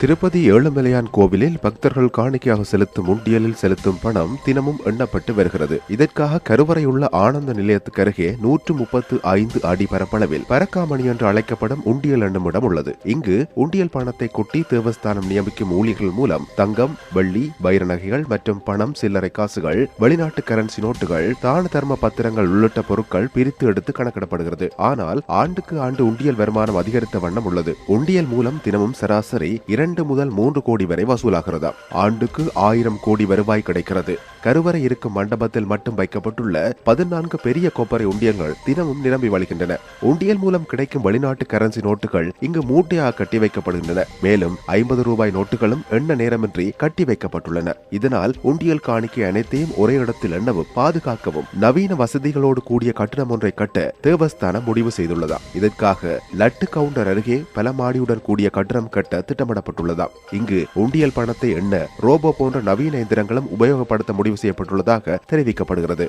திருப்பதி ஏழுமலையான் கோவிலில் பக்தர்கள் காணிக்கையாக செலுத்தும் உண்டியலில் செலுத்தும் பணம் தினமும் எண்ணப்பட்டு வருகிறது. இதற்காக கருவறையுள்ள ஆனந்த நிலையத்துக்கு அருகே நூற்று முப்பத்து ஐந்து அடி பரப்பளவில் பரக்காமணி என்று அழைக்கப்படும் உண்டியல் எண்ணும் இடம் உள்ளது. இங்கு உண்டியல் பணத்தை கொட்டி தேவஸ்தானம் நியமிக்கும் ஊழியர்கள் மூலம் தங்கம் வெள்ளி வைர நகைகள் மற்றும் பணம் சில்லறை காசுகள் வெளிநாட்டு கரன்சி நோட்டுகள் தான தர்ம பத்திரங்கள் உள்ளிட்ட பொருட்கள் பிரித்து எடுத்து கணக்கிடப்படுகிறது. ஆனால் ஆண்டுக்கு ஆண்டு உண்டியல் வருமானம் அதிகரித்த வண்ணம் உள்ளது. உண்டியல் மூலம் தினமும் சராசரி இரண்டு முதல் மூன்று கோடி வரை வசூலாகிறது. ஆண்டுக்கு ஆயிரம் கோடி வருவாய் கிடைக்கிறது. கருவறை இருக்கும் மண்டபத்தில் மட்டும் வைக்கப்பட்டுள்ள பதினான்கு பெரிய கொப்பரை உண்டியங்கள் தினமும் நிரம்பி வழிகின்றன. உண்டியல் மூலம் கிடைக்கும் வெளிநாட்டு கரன்சி நோட்டுகள் இங்கு மூட்டையாக கட்டி வைக்கப்படுகின்றன. மேலும் ஐம்பது ரூபாய் நோட்டுகளும் எண்ண நேரமின்றி கட்டி வைக்கப்பட்டுள்ளன. இதனால் உண்டியல் காணிக்கை அனைத்தையும் ஒரே இடத்தில் எண்ணவும் பாதுகாக்கவும் நவீன வசதிகளோடு கூடிய கட்டிடம் ஒன்றை கட்ட தேவஸ்தானம் முடிவு செய்துள்ளதா இதற்காக லட்டு கவுண்டர் அருகே பல மாடியுடன் கூடிய கட்டிடம் கட்ட திட்டமிடப்பட்டுள்ளது. இங்கு உண்டியல் பணத்தை எண்ண ரோபோ போன்ற நவீன எந்திரங்களும் உபயோகப்படுத்த முடிவு செய்யப்பட்டுள்ளதாக தெரிவிக்கப்படுகிறது.